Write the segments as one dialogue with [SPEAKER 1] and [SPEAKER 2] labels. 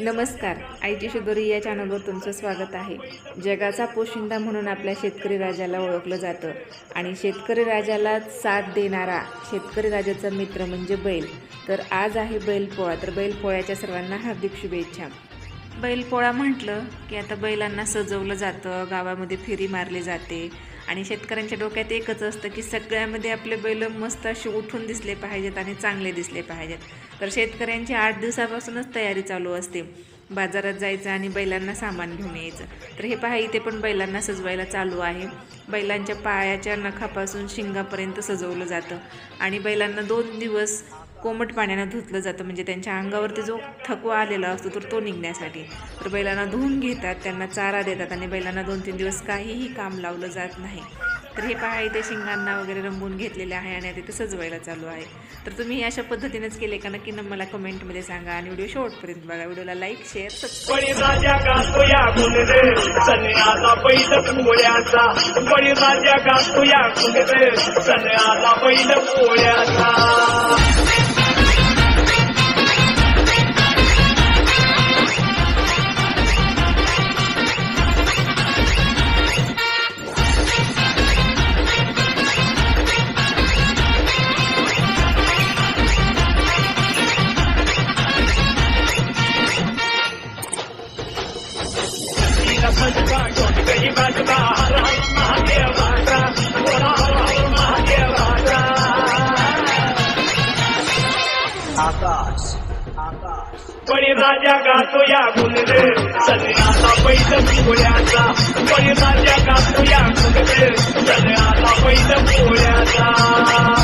[SPEAKER 1] नमस्कार. आईची शुद्धोरी या चॅनलवर तुमचं स्वागत आहे. जगाचा पोशिंदा म्हणून आपल्या शेतकरी राजाला ओळखलं जातं आणि शेतकरी राजाला साथ देणारा शेतकरी राजाचा मित्र म्हणजे बैल. तर आज आहे बैलपोळा. तर बैलपोळ्याच्या सर्वांना हार्दिक शुभेच्छा. बैलपोळा म्हटलं की आता बैलांना सजवलं जातं गावामध्ये फेरी मारली जाते. आणि शेतकऱ्यांच्या डोक्यात एकच असतं की सगळ्यामध्ये आपले बैल मस्त असे उठून दिसले पाहिजेत आणि चांगले दिसले पाहिजेत. तर शेतकऱ्यांची आठ दिवसापासूनच तयारी चालू असते. बाजारात जायचं आणि बैलांना सामान घेऊन यायचं. तर हे पहा इथे पण बैलांना सजवायला चालू आहे. बैलांच्या पायाच्या नखापासून शिंगापर्यंत सजवलं जातं. आणि बैलांना दोन दिवस कोमट पाण्यानं धुतलं जातं. म्हणजे त्यांच्या अंगावरती जो थकवा आलेला असतो तर तो निघण्यासाठी. तर बैलांना धुवून घेतात त्यांना चारा देतात आणि बैलांना दोन तीन दिवस काहीही काम लावलं जात नाही. तर हे पहा इथे शिंगांना वगैरे रंगवून घेतलेले आहे आणि तिथे सजवायला चालू आहे. तर तुम्ही अशा पद्धतीनेच केले का? नक्की न मला कमेंटमध्ये सांगा आणि व्हिडिओ शेवटपर्यंत बघा. व्हिडिओला like share subscribe
[SPEAKER 2] Akash Akash.
[SPEAKER 3] राजा गातो या कुंडे सजनाचा पैल पोळ्याचा बळी राजा गातो या कुंडे सजनाचा पैल पोळ्याचा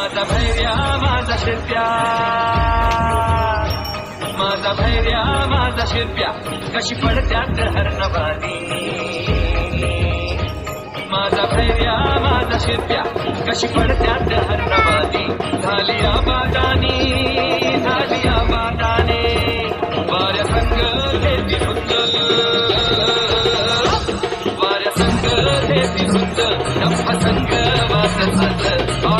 [SPEAKER 4] माझा भैर्या माझा शिरप्या. माझा भैर्या माझा शिरप्या. कशी पडत्यात हरणवादी माझा भैर्या माझा शिरप्या. कशी पडत्यात हरणवादी झाली आबादानी झाली आबादाने. वाऱ्या संग घेती फुट वाऱ्या संग घेती फुट संग वाच झालं